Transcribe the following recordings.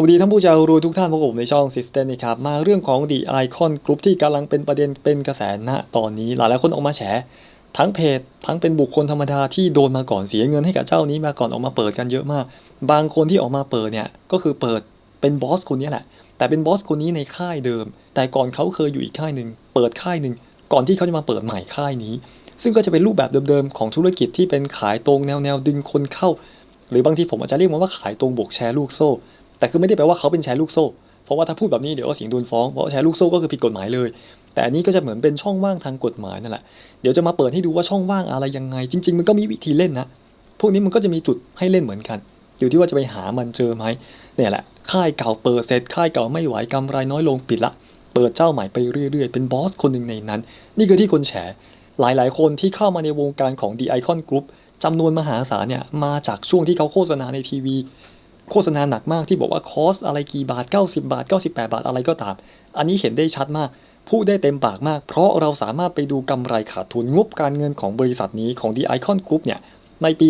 สวัสดีท่านผู้ชมรู้ทุกท่านพบกับผมในช่อง System นะครับมาเรื่องของ The Icon Group ที่กำลังเป็นประเด็นเป็นกระแสณตอนนี้หลายหลายคนออกมาแฉทั้งเพจทั้งเป็นบุคคลธรรมดาที่โดนมาก่อนเสียเงินให้กับเจ้านี้มาก่อนออกมาเปิดกันเยอะมาก บางคนที่ออกมาเปิดเนี่ยก็คือเปิดเป็นบอสคนนี้แหละ แต่เป็นบอสคนนี้ในค่ายเดิม แต่ก่อนเขาเคยอยู่อีกค่ายหนึ่งเปิดค่ายหนึ่งก่อนที่เขาจะมาเปิดใหม่ค่ายนี้ ซึ่งก็จะเป็นรูปแบบเดิมๆของธุรกิจที่เป็นขายตรงแนวแนวๆดึงคนเข้า หรือบางทีผมอาจจะเรียกมันว่าขายตรงบวกแชร์ลูกโซ่ แต่คือไม่ได้แปลว่าเขาเป็นแชร์ลูกโซ่ เพราะว่าถ้าพูดแบบนี้เดี๋ยวก็เสียงโดนฟ้องเพราะแชร์ลูกโซ่ก็คือผิดกฎหมายเลย แต่อันนี้ก็จะเหมือนเป็นช่องว่างทางกฎหมายนั่นแหละเดี๋ยวจะมาเปิดให้ดูว่าช่องว่างอะไรยังไง จริง ๆ มันก็มีวิธีเล่นนะพวกนี้มันก็จะมีจุดให้เล่นเหมือนกัน อยู่ที่ว่าจะไปหามันเจอไหมเนี่ยแหละค่ายเก่าเปิดเสร็จค่ายเก่าไม่ไหวกำไรน้อยลงปิดละเปิดเจ้าใหม่ไปเรื่อยๆ เป็นบอสคนหนึ่งในนั้น นี่คือที่คนแฉหลายๆ คนที่เข้ามาในวงการของ The Icon Group จำนวนมหาศาลเนี่ยมาจากช่วงที่เขาโฆษณาในทีวี โฆษณาหนักมากที่บอกว่าคอสอะไรกี่บาท 90 บาท 98 บาทอะไรก็ตาม อันนี้เห็นได้ชัดมากพูดได้เต็มปากมาก เพราะเราสามารถไปดูกำไรขาดทุนงบการเงินของบริษัทนี้ของ The Icon Group เนี่ยในปี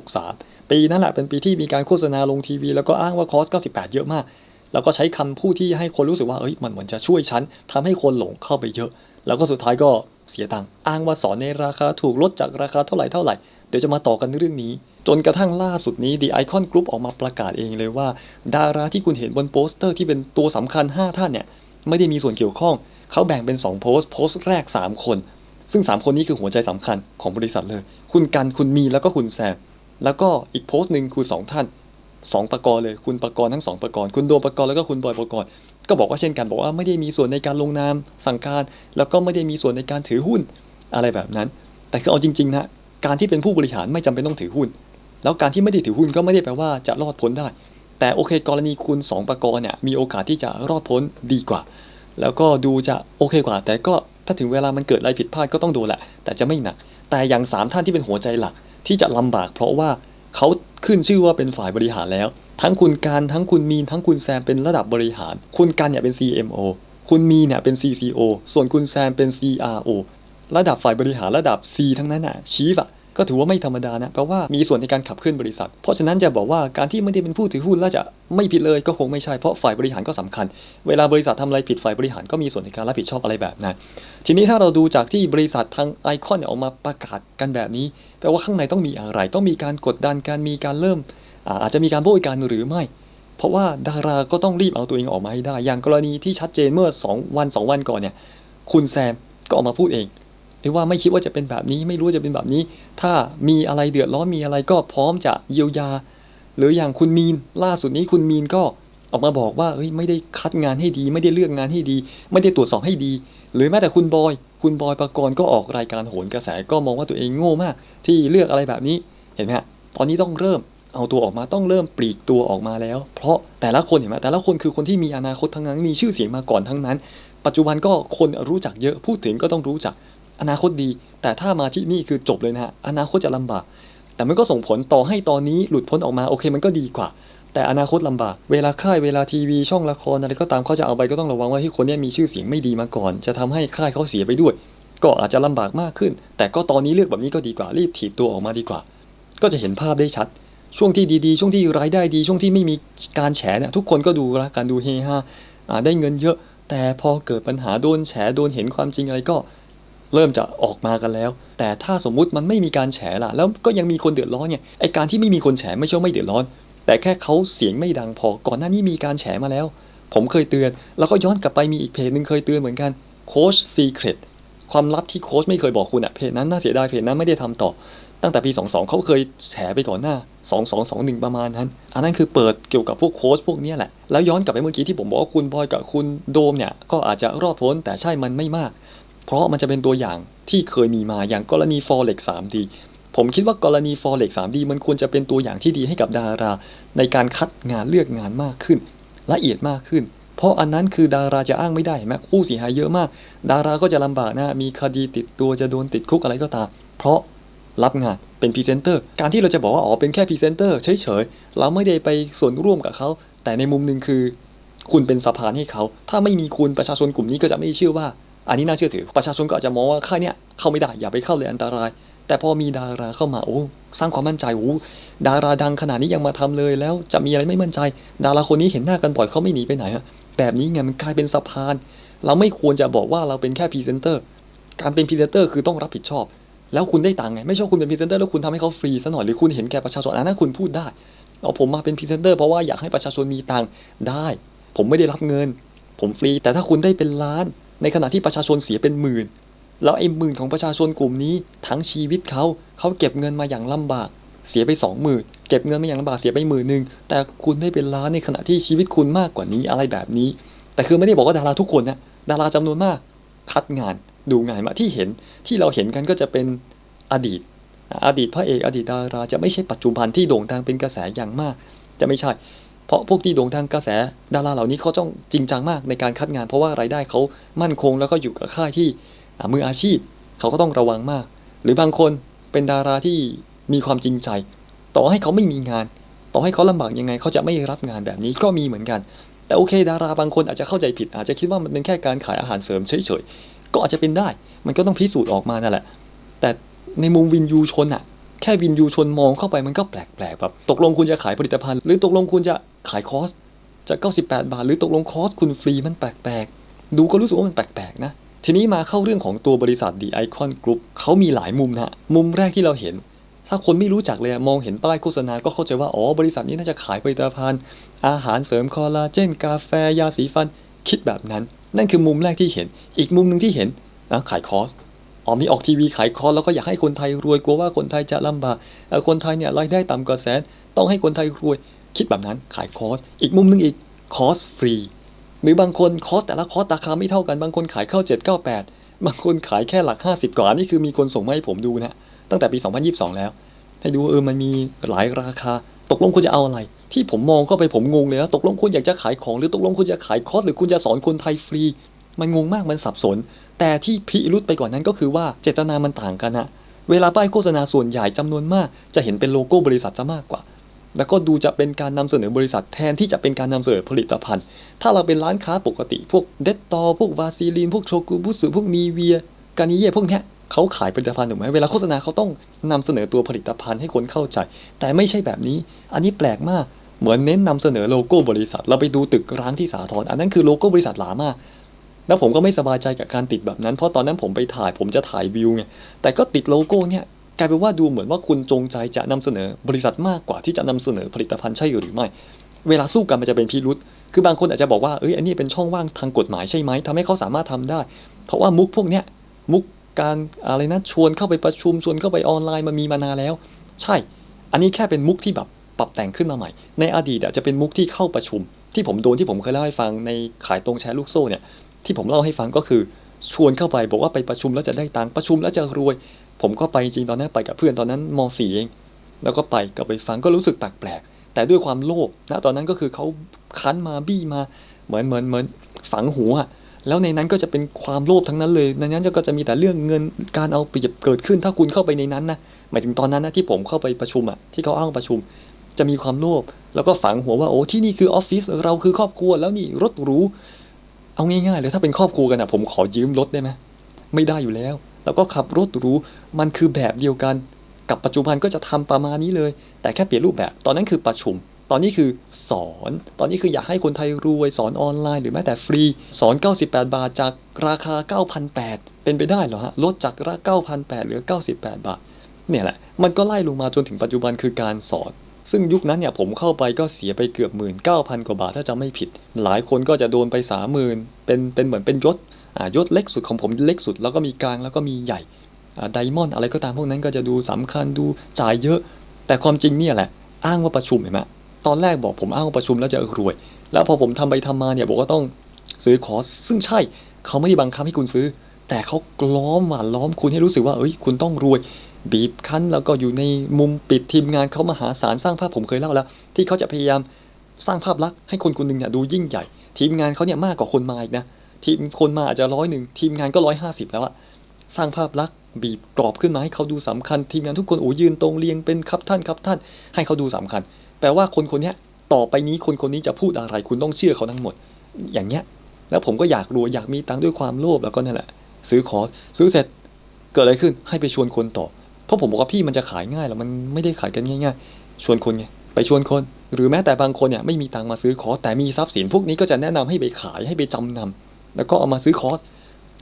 2563 ปีนั้นแหละเป็นปีที่มีการโฆษณาลงทีวี แล้วก็อ้างว่าคอส 98 เยอะมาก แล้วก็ใช้คำพูดที่ให้คนรู้สึกว่าเอ้ยมันเหมือนจะช่วยฉันทำให้คนหลงเข้าไปเยอะ แล้วก็สุดท้ายก็เสียตังค์อ้างว่าสอนในราคาถูกลดจากราคาเท่าไหร่เท่าไหร่เดี๋ยวจะมาต่อกันเรื่องนี้ จนกระทั่งล่าสุดนี้ The Icon Group ออกมาประกาศเองเลยว่า ดาราที่คุณเห็นบนโปสเตอร์ที่เป็นตัวสำคัญ 5 ท่านเนี่ย ไม่ได้มีส่วนเกี่ยวข้อง เขาแบ่งเป็น 2 โพสต์โพสต์แรก 3 คน ซึ่ง 3 คนนี้คือหัวใจสำคัญของบริษัทเลย คุณกันคุณมีแล้วก็คุณแซมแล้วก็อีกโพสต์หนึ่งคือ 2 ท่าน 2 ประกรณ์เลย คุณประกรณ์ทั้ง 2 ประกรณ์คุณโดมประกรณ์แล้วก็คุณบอยประกรณ์ก็บอกว่าเช่นกันบอกว่าไม่ได้มีส่วนในการลงนามสั่งการ แล้วก็ไม่ได้มีส่วนในการถือหุ้นอะไรแบบนั้น แต่คือเอาจริงๆนะการที่เป็นผู้บริหารไม่จำเป็นต้องถือหุ้น แล้วการที่ไม่ได้ถือหุ้นก็ไม่ได้แปลว่าจะรอดพ้นได้ แต่โอเคกรณีคุณสองประกรณ์เนี่ยมีโอกาสที่จะรอดพ้นดีกว่า แล้วก็ดูจะโอเคกว่า แต่ก็ถ้าถึงเวลามันเกิดอะไรผิดพลาดก็ต้องโดนแหละ แต่จะไม่หนัก แต่อย่างสามท่านที่เป็นหัวใจหลักที่จะลำบาก เพราะว่าเขาขึ้นชื่อว่าเป็นฝ่ายบริหารแล้ว ทั้งคุณการทั้งคุณมีนทั้งคุณแซมเป็นระดับบริหาร คุณการเนี่ยเป็น CMO คุณมีเนี่ยเป็น CCO ส่วนคุณแซมเป็น CRO ระดับฝ่ายบริหารระดับ C ทั้งนั้นอะชีฟอะ ก็ถือว่าไม่ธรรมดานะเพราะว่ามีส่วนในการขับเคลื่อนบริษัท เพราะฉะนั้นจะบอกว่าการที่ไม่ได้เป็นผู้ถือหุ้นแล้วจะไม่ผิดเลยก็คงไม่ใช่เพราะฝ่ายบริหารก็สำคัญ เวลาบริษัททำอะไรผิดฝ่ายบริหารก็มีส่วนในการรับผิดชอบอะไรแบบนั้นทีนี้ถ้าเราดูจากที่บริษัททางไอคอนออกมาประกาศกันแบบนี้แปลว่าข้างในต้องมีอะไร ต้องมีการกดดันการมีการเริ่ม อาอาจจะมีการโบยการหรือไม่ เพราะว่าดาราก็ต้องรีบเอาตัวเองออกมาให้ได้ อย่างกรณีที่ชัดเจนเมื่อ 2 วัน 2 วันก่อนเนี่ยคุณแซมก็ออกมาพูดเอง หรือว่าไม่คิดว่าจะเป็นแบบนี้ ไม่รู้จะเป็นแบบนี้ ถ้ามีอะไรเดือดร้อนมีอะไรก็พร้อมจะเยียวยา หรืออย่างคุณมีนล่าสุดนี้คุณมีนก็ออกมาบอกว่าเอ้ยไม่ได้คัดงานให้ดี ไม่ได้เลือกงานให้ดี ไม่ได้ตรวจสอบให้ดี หรือแม้แต่คุณบอย คุณบอยประกรณ์ก็ออกรายการโหนกระแสก็มองว่าตัวเองโง่มาก ที่เลือกอะไรแบบนี้เห็นไหมฮะตอนนี้ต้องเริ่มเอาตัวออกมาต้องเริ่มปลีกตัวออกมาแล้ว เพราะแต่ละคนเห็นไหมแต่ละคนคือคนที่มีอนาคตทั้งนั้นมีชื่อเสียงมาก่อนทั้งนั้น ปัจจุบันก็คนรู้จักเยอะพูดถึงก็ต้องรู้จัก อนาคตดี แต่ถ้ามาที่นี่คือจบเลยนะฮะอนาคตจะลำบาก แต่มันก็ส่งผลต่อให้ตอนนี้หลุดพ้นออกมาโอเคมันก็ดีกว่า แต่อนาคตลำบาก เวลาค่ายเวลาทีวีช่องละครอะไรก็ตามเขาจะเอาไปก็ต้องระวังว่าที่คนนี้มีชื่อเสียงไม่ดีมาก่อน จะทำให้ค่ายเขาเสียไปด้วย ก็อาจจะลำบากมากขึ้น แต่ก็ตอนนี้เลือกแบบนี้ก็ดีกว่ารีบถีบตัวออกมาดีกว่า ก็จะเห็นภาพได้ชัดช่วงที่ดีๆ ช่วงที่รายได้ดีช่วงที่ไม่มีการแฉเนี่ยทุกคนก็ดูรักการดูเฮฮาได้เงินเยอะ แต่พอเกิดปัญหาโดนแฉโดนเห็นความจริงอะไรก็ เริ่มจะออกมากันแล้ว แต่ถ้าสมมุติมันไม่มีการแฉล่ะ แล้วก็ยังมีคนเดือดร้อนเนี่ยไอการที่ไม่มีคนแฉไม่ใช่ว่าไม่เดือดร้อน แต่แค่เขาเสียงไม่ดังพอก่อนหน้านี้มีการแฉมาแล้ว ผมเคยเตือน แล้วก็ย้อนกลับไปมีอีกเพจหนึ่งเคยเตือนเหมือนกันโค้ชซีเครตความลับที่โค้ชไม่เคยบอกคุณอะเพจนั้นน่าเสียดายเพจนั้นไม่ได้ทำต่อ ตั้งแต่ปี 22 เขาเคยแฉไปก่อนหน้า 2221 ประมาณนั้น อันนั้นคือเปิดเกี่ยวกับพวกโค้ชพวกนี้แหละ แล้วย้อนกลับไปเมื่อกี้ที่ผมบอกว่าคุณบอยกับคุณโดมเนี่ยก็อาจจะรอดพ้นแต่ใช่มันไม่มาก เพราะมันจะเป็นตัวอย่างที่เคยมีมาอย่างกรณี Forex 3D ผมคิดว่ากรณี Forex 3D มันควรจะเป็นตัวอย่างที่ดีให้กับดารา ในการคัดงานเลือกงานมากขึ้น ละเอียดมากขึ้น เพราะอันนั้นคือดาราจะอ้างไม่ได้เห็นไหมผู้เสียหายเยอะมาก ดาราก็จะลำบากนะมีคดีติดตัวจะโดนติดคุกอะไรก็ตาม เพราะรับงานเป็นพรีเซนเตอร์การที่เราจะบอกว่าอ๋อเป็นแค่พรีเซนเตอร์เฉยๆเราไม่ได้ไปส่วนร่วมกับเขา แต่ในมุมหนึ่งคือ คุณเป็นสะพานให้เขา ถ้าไม่มีคุณประชาชนกลุ่มนี้ก็จะไม่เชื่อว่า อันนี้น่าเชื่อถือ ประชาชนก็อาจจะมองว่าค่ายเนี้ยเข้าไม่ได้อย่าไปเข้าเลยอันตราย แต่พอมีดาราเข้ามาโอ้สร้างความมั่นใจโอ้ดาราดังขนาดนี้ยังมาทำเลยแล้วจะมีอะไรไม่มั่นใจ ดาราคนนี้เห็นหน้ากันบ่อยเขาไม่หนีไปไหนอะแบบนี้ไงมันกลายเป็นสะพาน เราไม่ควรจะบอกว่าเราเป็นแค่พรีเซนเตอร์การเป็นพรีเซนเตอร์คือต้องรับผิดชอบ แล้วคุณได้ตังค์ไงไม่ใช่ว่าคุณเป็นพรีเซนเตอร์แล้วคุณทำให้เขาฟรีซะหน่อยหรือคุณเห็นแก่ประชาชนอันนั้นคุณพูดได้เอาผมมาเป็นพรีเซนเตอร์เพราะว่าอยากให้ประชาชนมีตังค์ได้ ผมไม่ได้รับเงิน ผมฟรีแต่ถ้าคุณได้เป็นล้าน ในขณะที่ประชาชนเสียเป็นหมื่น แล้วไอ้หมื่นของประชาชนกลุ่มนี้ ทั้งชีวิตเขาเขาเก็บเงินมาอย่างลำบาก เสียไปสองหมื่นเก็บเงินมาอย่างลำบากเสียไปหมื่นหนึ่งแต่คุณได้เป็นล้านในขณะที่ชีวิตคุณมากกว่านี้อะไรแบบนี้ แต่คือไม่ได้บอกว่าดาราทุกคนนะดาราจำนวนมากคัดงานดูงานมาที่เห็นที่เราเห็นกันก็จะเป็นอดีต อดีตพระเอกอดีตดาราจะไม่ใช่ปัจจุบันที่โด่งดังเป็นกระแสอย่างมาก จะไม่ใช่ เพราะพวกที่โด่งดังกระแสดาราเหล่านี้เขาต้องจริงจังมากในการคัดงาน เพราะว่ารายได้เขามั่นคงแล้วก็อยู่กับค่ายที่มืออาชีพ เขาก็ต้องระวังมาก หรือบางคนเป็นดาราที่มีความจริงใจ ต่อให้เขาไม่มีงาน ต่อให้เขาลำบากยังไงเขาจะไม่รับงานแบบนี้ก็มีเหมือนกัน แต่โอเค ดาราบางคนอาจจะเข้าใจผิด อาจจะคิดว่ามันเป็นแค่การขายอาหารเสริมเฉยๆก็อาจจะเป็นได้ มันก็ต้องพิสูจน์ออกมานั่นแหละ แต่ในมุมวินยูชนอะ แค่วินยูชนมองเข้าไปมันก็แปลกๆแบบตกลงคุณจะขายผลิตภัณฑ์ หรือตกลงคุณจะขายคอสจะ98 บาท หรือตกลงคอสคุณฟรีมันแปลกๆ ดูก็รู้สึกว่ามันแปลกๆนะทีนี้มาเข้าเรื่องของตัวบริษัท The Icon Group เขามีหลายมุมนะมุมแรกที่เราเห็น ถ้าคนไม่รู้จักเลยมองเห็นป้ายโฆษณาก็เข้าใจว่าอ๋อบริษัทนี้น่าจะขายผลิตภัณฑ์ อาหารเสริมคอลลาเจน กาแฟยาสีฟัน คิดแบบนั้น นั่นคือมุมแรกที่เห็น อีกมุมหนึ่งที่เห็นนะขายคอส อ๋อมีออกทีวีขายคอร์สแล้วก็อยากให้คนไทยรวยกลัวว่าคนไทยจะลำบากคนไทยเนี่ยรายได้ต่ำกว่าแสน ต้องให้คนไทยรวย คิดแบบนั้นขายคอร์สอีกมุมหนึงอีกคอร์สฟรีหรือบางคนคอร์สแต่ละคอร์สราคาไม่เท่ากันบางคนขายเข้า 798 บางคนขายแค่หลัก 50 กว่าอันนี่คือมีคนส่งมาให้ผมดูนะตั้งแต่ปี 2022 แล้ว ให้ดูเออมันมีหลายราคา ตกลงคุณจะเอาอะไร ที่ผมมองเข้าไปผมงงเลยนะตกลงคุณอยากจะขายของหรือตกลงคุณจะขายคอร์สหรือคุณจะสอนคนไทยฟรี มันงงมากมันสับสน แต่ที่พิรุษไปกว่านนั้นก็คือว่าเจตนามันต่างกันอะเวลาป้ายโฆษณาส่วนใหญ่จำนวนมาก จะเห็นเป็นโลโก้บริษัทซะมากกว่า แล้วก็ดูจะเป็นการนำเสนอบริษัทแทนที่จะเป็นการนำเสนอผลิตภัณฑ์ ถ้าเราเป็นร้านค้าปกติ พวกเดตตอพวกวาซีลีน พวกโชกุบุสึพวกนีเวีย กานิเย่พวกเนี้ยเขาขายผลิตภัณฑ์ถูกไหมเวลาโฆษณาเขาต้องนำเสนอตัวผลิตภัณฑ์ให้คนเข้าใจ แต่ไม่ใช่แบบนี้ อันนี้แปลกมาก เหมือนเน้นนำเสนอโลโก้บริษัท เราไปดูตึกร้างที่สาทรอันนั้นคือโลโก้บริษัทหลามาก แล้วผมก็ไม่สบายใจกับการติดแบบนั้น เพราะตอนนั้นผมไปถ่ายผมจะถ่ายวิวไงแต่ก็ติดโลโก้เนี่ยกลายเป็นว่าดูเหมือนว่าคุณจงใจจะนำเสนอบริษัทมากกว่าที่จะนำเสนอผลิตภัณฑ์ใช่หรือไม่ เวลาสู้กันมันจะเป็นพิรุษคือบางคนอาจจะบอกว่าเอ้ยอันนี้เป็นช่องว่างทางกฎหมายใช่ไหมทำให้เขาสามารถทำได้ เพราะว่ามุกพวกเนี้ยมุกการอะไรนะชวนเข้าไปประชุมชวนเข้าไปออนไลน์มันมีมานานแล้ว ใช่ อันนี้แค่เป็นมุกที่แบบปรับแต่งขึ้นมาใหม่ ในอดีตอะจะเป็นมุกที่เข้าประชุม ที่ผมโดนที่ผมเคยเล่าให้ฟังในขายตรงแชร์ลูกโซ่เนี่ย ที่ผมเล่าให้ฟังก็คือชวนเข้าไปบอกว่าไปประชุมแล้วจะได้ตังค์ประชุมแล้วจะรวย ผมก็ไปจริงตอนนั้นไปกับเพื่อนตอนนั้นม .4 เอง แล้วก็ไปก็ไปฟังก็รู้สึกแปลกๆแต่ด้วยความโลภนะตอนนั้นก็คือเขาคั้นมาบี้มาเหมือนเหมือนเหมือนฝังหัวแล้วในนั้นก็จะเป็นความโลภทั้งนั้นเลย ในนั้นก็จะมีแต่เรื่องเงินการเอาเปรียบเกิดขึ้น ถ้าคุณเข้าไปในนั้นนะหมายถึงตอนนั้นนะที่ผมเข้าไปประชุมอะที่เขาอ้างประชุม จะมีความโลภแล้วก็ฝังหัวว่าโอ้ที่นี่คือออฟฟิศเราคือครอบครัวแล้วนี่รถหรู เอาง่ายๆเลยถ้าเป็นครอบครัวกันอะผมขอยืมรถได้ไหมไม่ได้อยู่แล้ว แล้วก็ขับรถหรูมันคือแบบเดียวกัน กับปัจจุบันก็จะทำประมาณนี้เลย แต่แค่เปลี่ยนรูปแบบ ตอนนั้นคือประชุม ตอนนี้คือสอน ตอนนี้คืออยากให้คนไทยรวยสอนออนไลน์หรือแม้แต่ฟรี สอน 98 บาทจากราคา 9,800 เป็นไปได้เหรอฮะลดจากราคา9,800เหลือ 98 บาท เนี่ยแหละ มันก็ไล่ลงมาจนถึงปัจจุบันคือการสอน ซึ่งยุคนั้นเนี่ยผมเข้าไปก็เสียไปเกือบหมื่นเก้าพันกว่าบาทถ้าจำไม่ผิด หลายคนก็จะโดนไปสามหมื่นเป็นเป็นเหมือนเป็นยศอ่ายศเล็กสุดของผมเล็กสุด แล้วก็มีกลางแล้วก็มีใหญ่ไดมอนด์อะไรก็ตามพวกนั้นก็จะดูสำคัญดูจ่ายเยอะ แต่ความจริงเนี่ยแหละ อ้างว่าประชุมเห็นไหมตอนแรกบอกผมอ้างว่าประชุมแล้วจะรวย แล้วพอผมทำไปทำมาเนี่ยบอกว่าต้องซื้อคอร์สซึ่งใช่เขาไม่ได้บังคับให้คุณซื้อ แต่เขาล้อมหวานล้อมคุณให้รู้สึกว่าเอ้ยคุณต้องรวย บีบคั้นแล้วก็อยู่ในมุมปิดทีมงานเขามาหาศาลสร้างภาพผมเคยเล่าแล้ว ที่เขาจะพยายามสร้างภาพลักษณ์ให้คนคนหนึ่งเนี่ยดูยิ่งใหญ่ ทีมงานเขาเนี่ยมากกว่าคนมาอีกนะทีมคนมาอาจจะร้อยหนึ่งทีมงานก็ร้อยห้าสิบแล้วอะสร้างภาพลักษณ์บีบกรอบขึ้นมาให้เขาดูสำคัญ ทีมงานทุกคนโอ้ยืนตรงเรียงเป็นครับท่านครับท่านให้เขาดูสำคัญ แปลว่าคนคนนี้ต่อไปนี้คนคนนี้จะพูดอะไรคุณต้องเชื่อเขาทั้งหมด อย่างเงี้ย แล้วผมก็อยากรวยอยากมีตังค์ด้วยความโลภแล้วก็นั่นแหละ ซื้อขอซื้อเสร็จเกิดอะไรขึ้นให้ไปชวนคนต่อ เพราะผมบอกว่าพี่มันจะขายง่ายหรอมันไม่ได้ขายกันง่าย ๆ ชวนคนไงไปชวนคน หรือแม้แต่บางคนเนี่ยไม่มีตังมาซื้อคอร์สแต่มีทรัพย์สินพวกนี้ก็จะแนะนำให้ไปขายให้ไปจำนำแล้วก็เอามาซื้อคอร์ส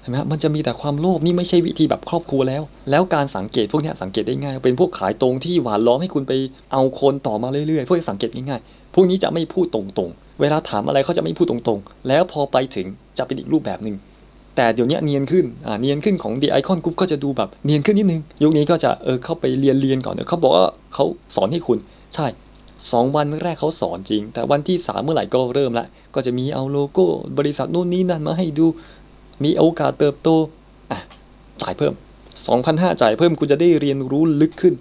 เห็นไหมมันจะมีแต่ความโลภนี่ไม่ใช่วิธีแบบครอบครัวแล้ว แล้วการสังเกตพวกนี้สังเกตได้ง่าย เป็นพวกขายตรงที่หวานล้อมให้คุณไปเอาคนต่อมาเรื่อยๆพวกสังเกตง่ายๆพวกนี้จะไม่พูดตรงๆ เวลาถามอะไรเขาจะไม่พูดตรงๆ แล้วพอไปถึงจะเป็นอีกรูปแบบหนึ่ง แต่เดี๋ยวนี้เนียนขึ้นอ่าเนียนขึ้นของ The Icon Group ก็จะดูแบบเนียนขึ้นนิดนึง ยุคนี้ก็จะเออเข้าไปเรียนเรียนก่อนเดี๋ยเขาบอกว่าเขาสอนให้คุณ ใช่ 2 วันแรกเขาสอนจริง แต่วันที่ 3 เมื่อไหร่ก็เริ่มละก็จะมีเอาโลโก้บริษัทนู่นนี่นั่นมาให้ดู มีโอกาสเติบโตอะจ่ายเพิ่ม 2,500จ่ายเพิ่มคุณจะได้เรียนรู้ลึกขึ้น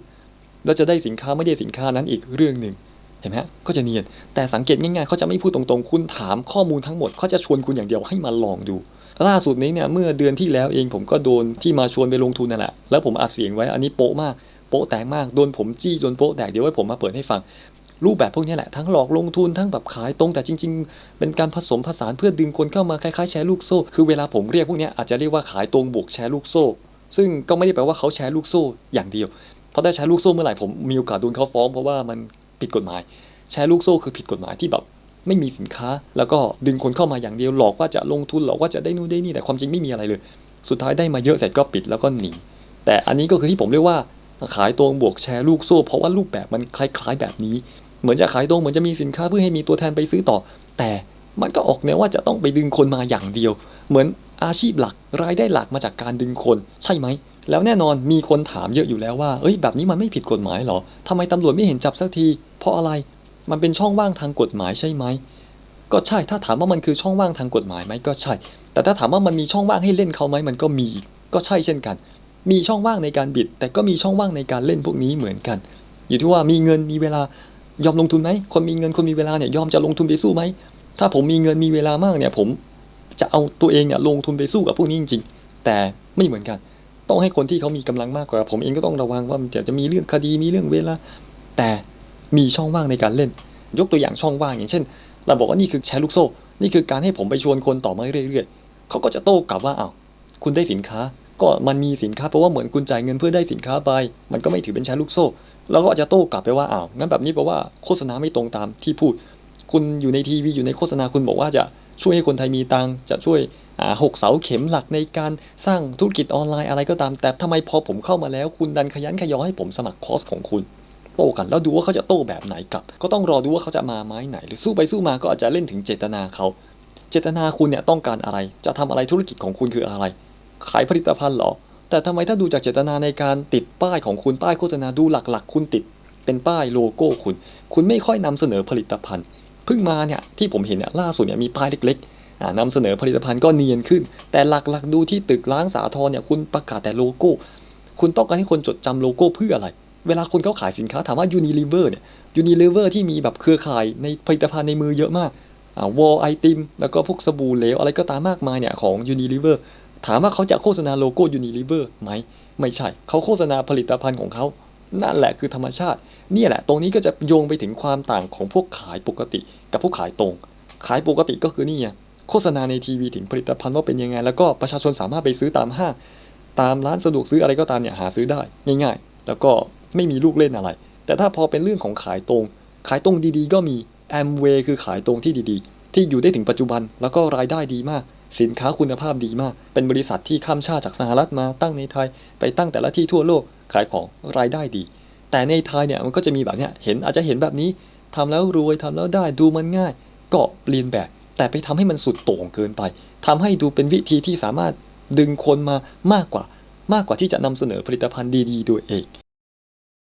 แล้วจะได้สินค้าไม่ได้สินค้านั้นอีกเรื่องหนึ่งเห็นไหมฮะก็จะเนียน แต่สังเกตง่ายๆ เขาจะไม่พูดตรงๆ คุณถามข้อมูลทั้งหมด เขาจะชวนคุณอย่างเดียวให้มาลองดู ล่าสุดนี้เนี่ยเมื่อเดือนที่แล้วเองผมก็โดนที่มาชวนไปลงทุนนั่นแหละ แล้วผมอัดเสียงไว้อันนี้โป๊ะมากโป๊ะแตกมากโดนผมจี้จนโป๊ะแตกเดี๋ยวไว้ผมมาเปิดให้ฟัง รูปแบบพวกนี้แหละทั้งหลอกลงทุนทั้งแบบขายตรงแต่จริง ๆ เป็นการผสมผสานเพื่อดึงคนเข้ามาคล้ายๆแชร์ลูกโซ่ คือเวลาผมเรียกพวกนี้อาจจะเรียกว่าขายตรงบวกแชร์ลูกโซ่ ซึ่งก็ไม่ได้แปลว่าเขาแชร์ลูกโซ่อย่างเดียวเพราะถ้าแชร์ลูกโซ่เมื่อไหร่ผมมีโอกาสโดนเขาฟ้องเพราะว่ามันผิดกฎหมายแชร์ลูกโซ่คือผิดกฎหมายที่แบบ ไม่มีสินค้า แล้วก็ดึงคนเข้ามาอย่างเดียวหลอกว่าจะลงทุนหลอกว่าจะได้นู่นได้นี่แต่ความจริงไม่มีอะไรเลย สุดท้ายได้มาเยอะเสร็จก็ปิดแล้วก็หนีแต่อันนี้ก็คือที่ผมเรียกว่าขายตรงบวกแชร์ลูกโซ่ เพราะว่ารูปแบบมันคล้ายๆแบบนี้ เหมือนจะขายตรงเหมือนจะมีสินค้าเพื่อให้มีตัวแทนไปซื้อต่อ แต่มันก็ออกแนวว่าจะต้องไปดึงคนมาอย่างเดียว เหมือนอาชีพหลักรายได้หลักมาจากการดึงคน ใช่ไหมแล้วแน่นอนมีคนถามเยอะอยู่แล้วว่า เอ้ยแบบนี้มันไม่ผิดกฎหมายหรอทำไมตำรวจไม่เห็นจับสักที เพราะอะไร มันเป็นช่องว่างทางกฎหมายใช่ไหม ก็ใช่ ถ้าถามว่ามันคือช่องว่างทางกฎหมายไหมก็ใช่ แต่ถ้าถามว่ามันมีช่องว่างให้เล่นเขาไหมมันก็มี ก็ใช่เช่นกัน มีช่องว่างในการบิด แต่ก็มีช่องว่างในการเล่นพวกนี้เหมือนกัน อยู่ที่ว่ามีเงินมีเวลายอมลงทุนไหม คนมีเงินคนมีเวลาเนี่ยยอมจะลงทุนไปสู้ไหม ถ้าผมมีเงินมีเวลามากเนี่ย ผมจะเอาตัวเองเนี่ยลงทุนไปสู้กับพวกนี้จริงๆ แต่ไม่เหมือนกัน ต้องให้คนที่เขามีกำลังมากกว่า ผมเองก็ต้องระวังว่ามันจะมีเรื่องคดีมีเรื่องเวลา แต่ มีช่องว่างในการเล่น ยกตัวอย่างช่องว่างอย่างเช่น เราบอกว่านี่คือแชร์ลูกโซ่ นี่คือการให้ผมไปชวนคนต่อมาเรื่อยๆเขาก็จะโต้กลับว่าอ้าวคุณได้สินค้า ก็มันมีสินค้าเพราะว่าเหมือนคุณจ่ายเงินเพื่อได้สินค้าไป มันก็ไม่ถือเป็นแชร์ลูกโซ่ แล้วก็จะโต้กลับไปว่าอ้าวงั้นแบบนี้แปลว่าโฆษณาไม่ตรงตามที่พูด คุณอยู่ในทีวีอยู่ในโฆษณาคุณบอกว่าจะช่วยให้คนไทยมีตังจะช่วยหกเสาเข็มหลักในการสร้างธุรกิจออนไลน์อะไรก็ตาม แต่ทำไมพอผมเข้ามาแล้ว คุณดันขยันขยอให้ผมสมัครคอร์สของคุณ โต้กัน แล้วดูว่าเขาจะโต้แบบไหนกลับ ก็ต้องรอดูว่าเขาจะมาไม้ไหน หรือสู้ไปสู้มาก็อาจจะเล่นถึงเจตนาเขา เจตนาคุณเนี่ยต้องการอะไร จะทำอะไรธุรกิจของคุณคืออะไร ขายผลิตภัณฑ์หรอ แต่ทำไมถ้าดูจากเจตนาในการติดป้ายของคุณป้ายโฆษณาดูหลักๆ คุณติด เป็นป้ายโลโก้คุณ คุณไม่ค่อยนำเสนอผลิตภัณฑ์เพิ่งมาเนี่ยที่ผมเห็นเนี่ยล่าสุดเนี่ยมีป้ายเล็กๆนำเสนอผลิตภัณฑ์ก็เนียนขึ้น แต่หลักๆดูที่ตึกล้างสาทรเนี่ยคุณประกาศแต่โลโก้ คุณต้องการให้คนจดจำโลโก้เพื่ออะไร เวลาคนเขาขายสินค้าถามว่า Unilever เนี่ย Unilever ที่มีแบบเครือข่ายในผลิตภัณฑ์ในมือเยอะมากอ่าวอลไอติมแล้วก็พวกสบู่เหลวอะไรก็ตามมากมายเนี่ยของ Unilever ถามว่าเขาจะโฆษณาโลโก้ Unilever ไหมไม่ใช่ เขาโฆษณาผลิตภัณฑ์ของเขา นั่นแหละคือธรรมชาติเนี่ยแหละ ตรงนี้ก็จะโยงไปถึงความต่างของพวกขายปกติ กับพวกขายตรง ขายปกติก็คือนี่ไงโฆษณาในทีวีถึงผลิตภัณฑ์ว่าเป็นยังไง แล้วก็ประชาชนสามารถไปซื้อตามห้าง ตามร้านสะดวกซื้ออะไรก็ตามเนี่ยหาซื้อได้ง่าย ๆ แล้วก็ ไม่มีลูกเล่นอะไร แต่ถ้าพอเป็นเรื่องของขายตรง ขายตรงดีๆ ก็มีแอมเวย์คือขายตรงที่ดีๆ ที่อยู่ได้ถึงปัจจุบันแล้วก็รายได้ดีมาก สินค้าคุณภาพดีมาก เป็นบริษัทที่ข้ามชาติจากสหรัฐมาตั้งในไทย ไปตั้งแต่ละที่ทั่วโลกขายของรายได้ดี แต่ในไทยเนี่ยมันก็จะมีแบบเนี้ยเห็นอาจจะเห็นแบบนี้ทำแล้วรวยทำแล้วได้ดูมันง่าย ก็เรียนแบบ แต่ไปทำให้มันสุดโต่งเกินไปทำให้ดูเป็นวิธีที่สามารถดึงคนมามากกว่ามากกว่าที่จะนำเสนอผลิตภัณฑ์ดีๆโดยเอง